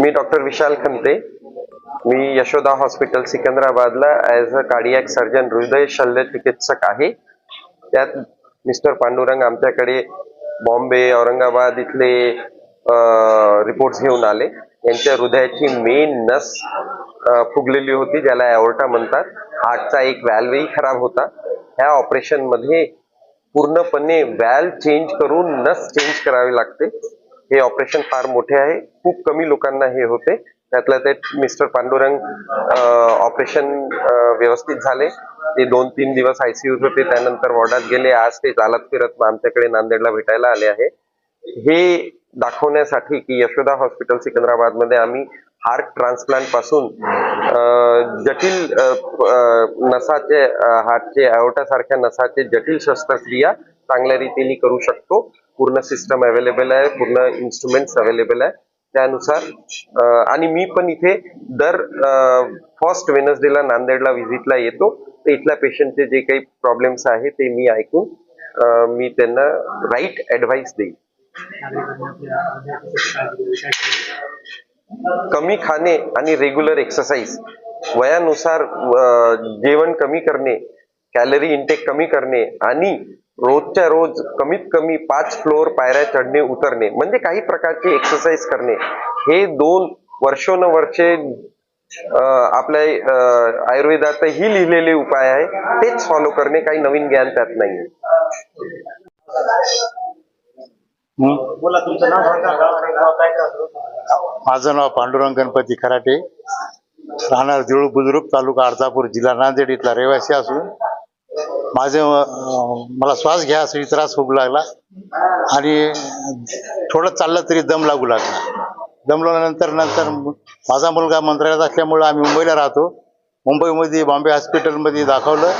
मी doctor Vishal Khante. मी Yashoda hospital सिकंदराबादला as a cardiac surgeon हृदय शल्य चिकित्सक आहे. त्यात मिस्टर पांडुरंग आमच्याकडे बॉम्बे औरंगाबाद इथले रिपोर्ट्स घेऊन आले. यांच्या हृदयाची मेन नस फुगलेली होती ज्याला ॲओर्टा म्हणतात. हार्टचा एक व्हॅल्वही खराब होता. ह्या ऑपरेशनमध्ये पूर्णपणे व्हॅल्व चेंज करून नस चेंज करावी लागते. हे ऑपरेशन फार मोठे आहे. खूप कमी लोकांना हे होते. त्यातल्या ते मिस्टर पांडुरंग ऑपरेशन व्यवस्थित झाले. ते दोन तीन दिवस आयसीयू होते. त्यानंतर वॉर्डात गेले. आज ते चालत फिरत आमच्याकडे नांदेडला भेटायला आले आहे. हे दाखवण्यासाठी की यशोदा हॉस्पिटल सिकंदराबादमध्ये आम्ही हार्ट ट्रान्सप्लांटपासून जटिल नसाचे हार्टचे अयोटासारख्या नसाचे जटिल शस्त्रक्रिया चांगल्या रीतीने करू शकतो. पूर्ण सिस्टम अवेलेबल आहे पूर्ण इन्स्ट्रुमेंट्स अवेलेबल आहे. त्यानुसार आणि मी पण इथे दर फर्स्ट वेनसडेला नांदेडला व्हिजिटला येतो. तर इथल्या पेशंटचे जे काही प्रॉब्लेम्स आहे ते मी ऐकून मी त्यांना राईट ऍडवाइस देईन. कमी खाणे आणि रेग्युलर एक्सरसाइज वयानुसार जेवण कमी करणे कॅलरी इंटेक कमी करणे आणि रोजच्या रोज कमीत कमी पाच फ्लोअर पायऱ्या चढणे उतरणे म्हणजे काही प्रकारची एक्सरसाइज करणे हे दोन वर्षोनवर्षे आपल्या आयुर्वेदातही लिहिलेले उपाय आहे. तेच फॉलो करणे काही नवीन ज्ञान त्यात नाही माझं नाव पांडुरंग गणपती खराटे. राहणार देऊळ बुद्रुक तालुका अर्धापूर जिल्हा नांदेड इथला रहिवासी असून माझे मला श्वास घ्यायसाठी त्रास होऊ लागला. आणि थोडं चाललं तरी दम लागू लागला. दम लागल्यानंतर नंतर माझा मुलगा मंत्रालयात असल्यामुळे आम्ही मुंबईला राहतो. मुंबईमध्ये बॉम्बे हॉस्पिटलमध्ये दाखवलं.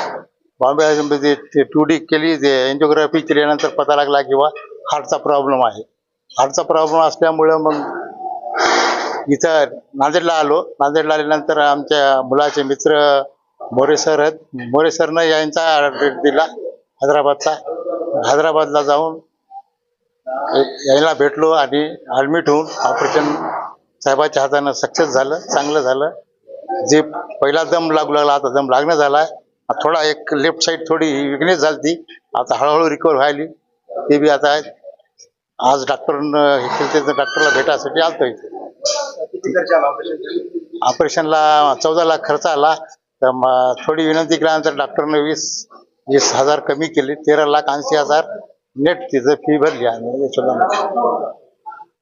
बॉम्बे हॉस्पिटलमध्ये टू डी केली ते एन्जिओग्राफी केल्यानंतर पता लागला किंवा हार्टचा प्रॉब्लेम आहे. हार्टचा प्रॉब्लेम असल्यामुळं मग इथं नांदेडला आलो. नांदेडला आल्यानंतर आमच्या मुलाचे मित्र मोरे सर आहेत. मोरे सरनं यांचा ऍड्रेस दिला हैदराबादचा. हैदराबादला जाऊन यायला भेटलो आणि ॲडमिट होऊन ऑपरेशन साहेबाच्या हातानं सक्सेस झालं चांगलं झालं. जे पहिला दम लागू लागला आता दम लागणं झाला थोडा एक लेफ्ट साईड थोडी विकनेस झाली ती आता हळूहळू रिकवर व्हायली. ते बी आता आज हे तर डॉक्टरला भेटायसाठी आलतो इथे. ऑपरेशनला चौदा लाख खर्च आला. तर मग थोडी विनंती केल्यानंतर डॉक्टरने वीस वीस हजार कमी केले तेरा लाख ऐंशी हजार नेट तिचं फी भरली आम्ही